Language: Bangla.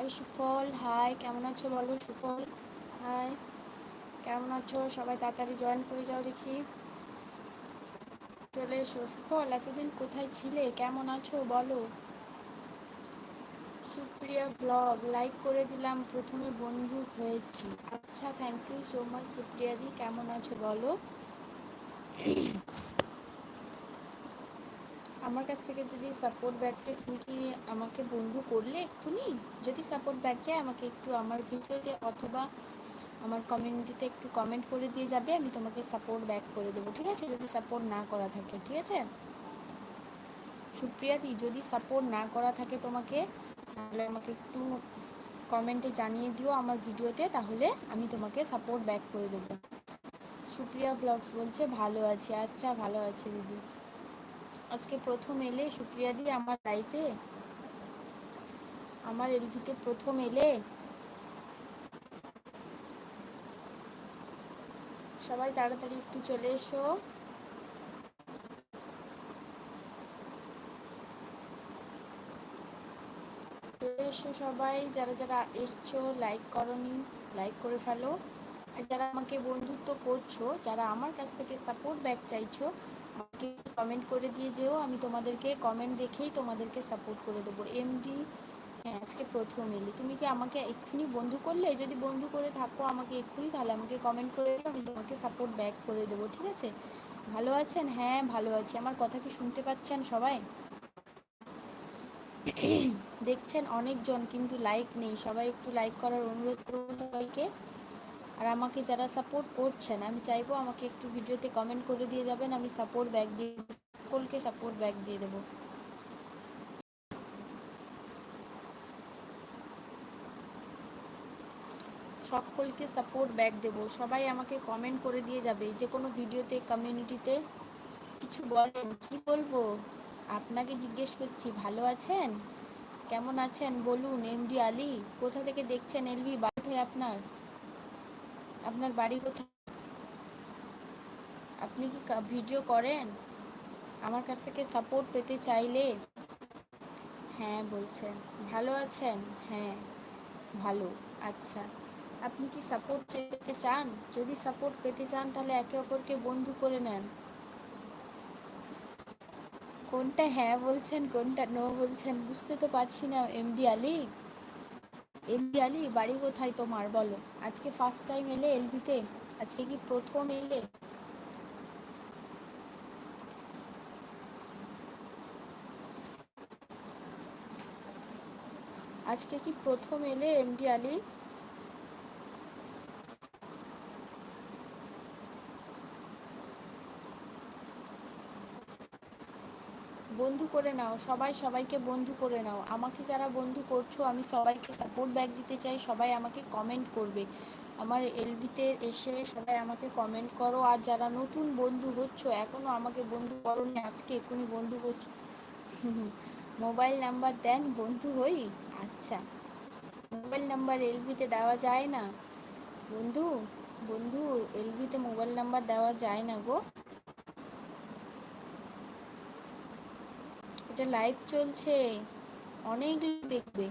হাই সুফল হাই কেমন আছো বলো সুফল? হাই কেমন আছো? সবাই তাড়াতাড়ি জয়েন করে যাও দেখি। চলে এসো। সুফল, এতদিন কোথায় ছিলে? কেমন আছো বলো? সুপ্রিয়া ব্লগ লাইক করে দিলাম, প্রথমে বন্ধু হয়েছি। আচ্ছা thank you so much Supriya দি কেমন আছো বলো? আমার কাছ থেকে যদি সাপোর্ট ব্যাক চাই তুমি কি আমাকে বন্ধু করলে এক্ষুনি? যদি সাপোর্ট ব্যাক চাই আমাকে একটু আমার ভিডিওতে অথবা আমার কমিউনিটিতে একটু কমেন্ট করে দিয়ে যাবে, আমি তোমাকে সাপোর্ট ব্যাক করে দেবো, ঠিক আছে? যদি সাপোর্ট না করা থাকে, ঠিক আছে? সুপ্রিয়া দি, যদি সাপোর্ট না করা থাকে তোমাকে, তাহলে আমাকে একটু কমেন্টে জানিয়ে দিও আমার ভিডিওতে, তাহলে আমি তোমাকে সাপোর্ট ব্যাক করে দেবো। সুপ্রিয়া ব্লগস বলছে, ভালো আছি আচ্ছা ভালো আছে দিদি। আজকে প্রথম এলে, সুপ্রিয়া দি, আমার লাইফে আমার এলভিতে প্রথম এলে? সবাই তাড়াতাড়ি একটু চলে এসো। চলে এসো সবাই, যারা যারা এসছো লাইক করনি লাইক করে ফেলো। আর যারা আমাকে বন্ধুত্ব করছ, যারা আমার কাছ থেকে সাপোর্ট ব্যাক চাইছো কমেন্ট করে দিয়ে যেও, আমি তোমাদেরকে কমেন্ট দেখেই তোমাদেরকে সাপোর্ট করে দেবো। এমডি হ্যাঁ আজকে প্রথম এলি। তুমি কি আমাকে এক্ষুনি বন্ধু করলে? যদি বন্ধু করে থাকো আমাকে এক্ষুনি, তাহলে আমাকে কমেন্ট করে দিও, আমি তোমাকে সাপোর্ট ব্যাক করে দেবো, ঠিক আছে? ভালো আছেন? হ্যাঁ ভালো আছি। আমার কথা কি শুনতে পাচ্ছেন সবাই? দেখছেন অনেকজন, কিন্তু লাইক নেই। সবাই একটু লাইক করার অনুরোধ করব সবাইকে। আর আমাকে যারা সাপোর্ট করছেন, আমি চাইব আমাকে একটু ভিডিওতে কমেন্ট করে দিয়ে যাবেন, আমি সাপোর্ট ব্যাক দিয়ে সকলকে সাপোর্ট ব্যাক দিয়ে দেবো। সকলকে সাপোর্ট ব্যাক দেব। সবাই আমাকে কমেন্ট করে দিয়ে যাবে, যে কোনো ভিডিওতে কমিউনিটিতে কিছু বলেন, কি বলব? আপনাকে জিজ্ঞেস করছি, ভালো আছেন? কেমন আছেন? বলুন এমডি আলী, কোথা থেকে দেখছেন এলবি বাড়ি আপনার? আপনার বাড়ি কোথায়? আপনি কি ভিডিও করেন? আমার কাছ থেকে সাপোর্ট পেতে চাইলে? হ্যাঁ বলছেন। ভালো আছেন? হ্যাঁ ভালো। আচ্ছা। আপনি কি সাপোর্ট পেতে চান? যদি সাপোর্ট পেতে চান, তাহলে একে অপরকে বন্ধু করে নেন। কোনটা হ্যাঁ বলছেন, কোনটা নো বলছেন, বুঝতে তো পারছি না এমডি আলী এমডি আলী বাড়ি কোথায় তোমার বলো? আজকে ফার্স্ট টাইম এলে এলবিতে আজকে কি প্রথম এলে? আজকে কি প্রথম এলে এমডি আলী? বন্ধু করে নাও, সবাই সবাইকে বন্ধু করে নাও। আমাকে যারা বন্ধু করছ, আমি সবাইকে সাপোর্ট ব্যাক দিতে চাই, সবাই আমাকে কমেন্ট করবে। আমার এলভিতে এসে সবাই আমাকে কমেন্ট করো। আর যারা নতুন বন্ধু হচ্ছ এখনও আমাকে বন্ধু করোনি, আজকে এখনই বন্ধু করছ মোবাইল নাম্বার দেন বন্ধু হই? আচ্ছা। মোবাইল নাম্বার এলভিতে দেওয়া যায় না? বন্ধু বন্ধু, এলভিতে মোবাইল নাম্বার দেওয়া যায় না গো। এটা লাইভ চলছে। অনেক দেখবে।